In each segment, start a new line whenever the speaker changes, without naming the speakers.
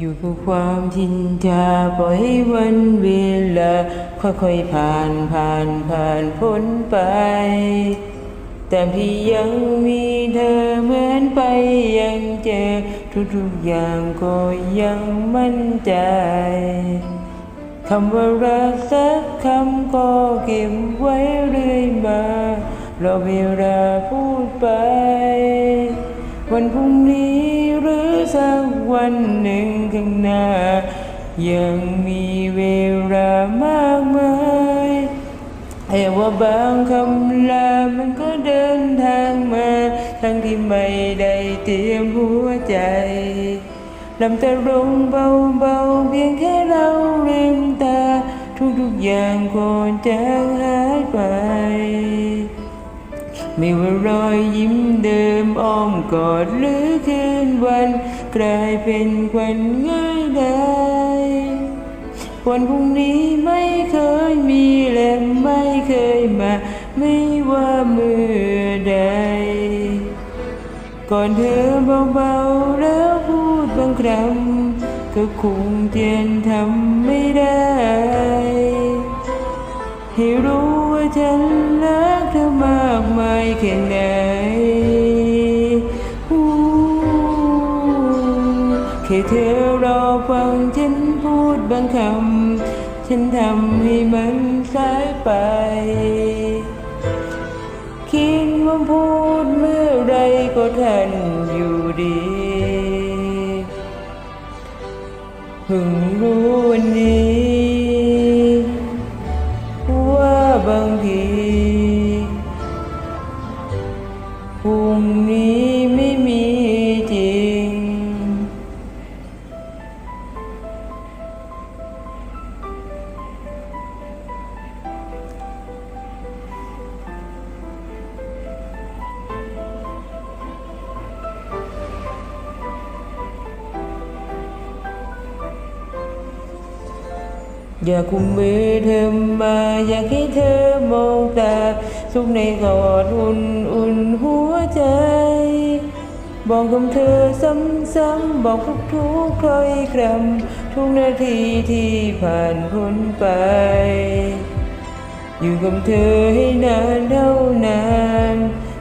อยู่กับความชินชาปล่อยให้วันเวลา ค่อยๆผ่านผ่านผ่านพ้นไป แต่พี่ยังมีเธอเหมือนไปยังเจอทุกๆอย่างก็ยังมั่นใจคำว่ารักสักคำก็เก็บไว้เรื่อยมา เรอเวลาพูดไป วันพรุ่งนี้ สักวันหนึ่งข้างหน้า ยังมีเวลามากมายแต่ว่าบางคำลามันก็เดินทางมา ทั้งที่ไม่ได้เตรียมหัวใจลำตาลงเบาๆเพียงแค่เราเลืมตา ทุกๆอย่างก็จางหายไป ไม่ว่ารอยยิ้มเดิมอ้อมกอดหรือคืนวัน กลายเป็นควันง่ายได้วันพรุ่งนี้ไม่เคยมีและไม่เคยมา ไม่ว่าเมื่อใด ก่อนเธอเบาๆแล้วพูดบางคำก็คงเทียนทำไม่ได้ ให้รู้ว่าฉันรักเธอมากมายแค่ไหน เธอรอฟังฉันพูดบางคำ ฉันทำให้มันสายไปคิดว่าพูดเมื่อไรก็ทันอยู่ดีเพิ่งรู้วันนี้ ว่าบางที อยากคุมมือเธอมาอยากให้เธอมองตาสุขในกอดอุ่นอุ่นหัวใจ บอกคำเธอซ้ำๆบอกทุกทุกๆถ้อยคำทุกนาทีที่ผ่านพ้นไป อยู่กับเธอให้นานเท่านาน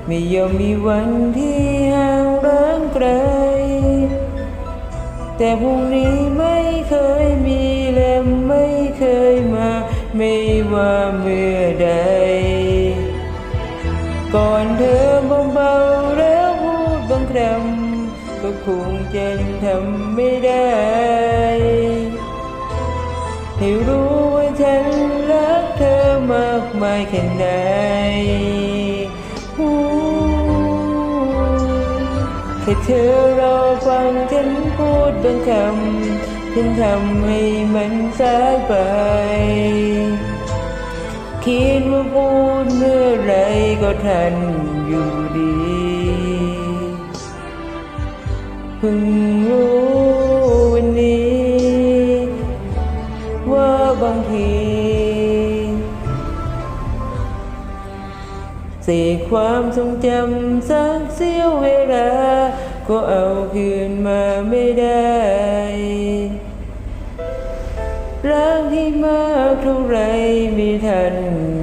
ไม่ยอมมีวันที่ห่างเร้างไกล แต่พรุ่งนี้ไม่เคยมี ไม่ว่าเมื่อใด ก่อนเธอเบาๆแล้วพูดบางคำก็คงจะทำไม่ได้ให้รู้ว่าฉันรักเธอมากมายแค่ไหนอู้แค่เธอรอฟังฉันพูดบางคำ ฉันทำให้มันสายไป คิดว่าพูดเมื่อไรก็ทันอยู่ดีเพิ่งรู้วันนี้ ว่าบางทีเศษความทรงจำสักเสี้ยวเวลา ก็เอาคืนมาไม่ได้ มากเท่าไรมีท่าน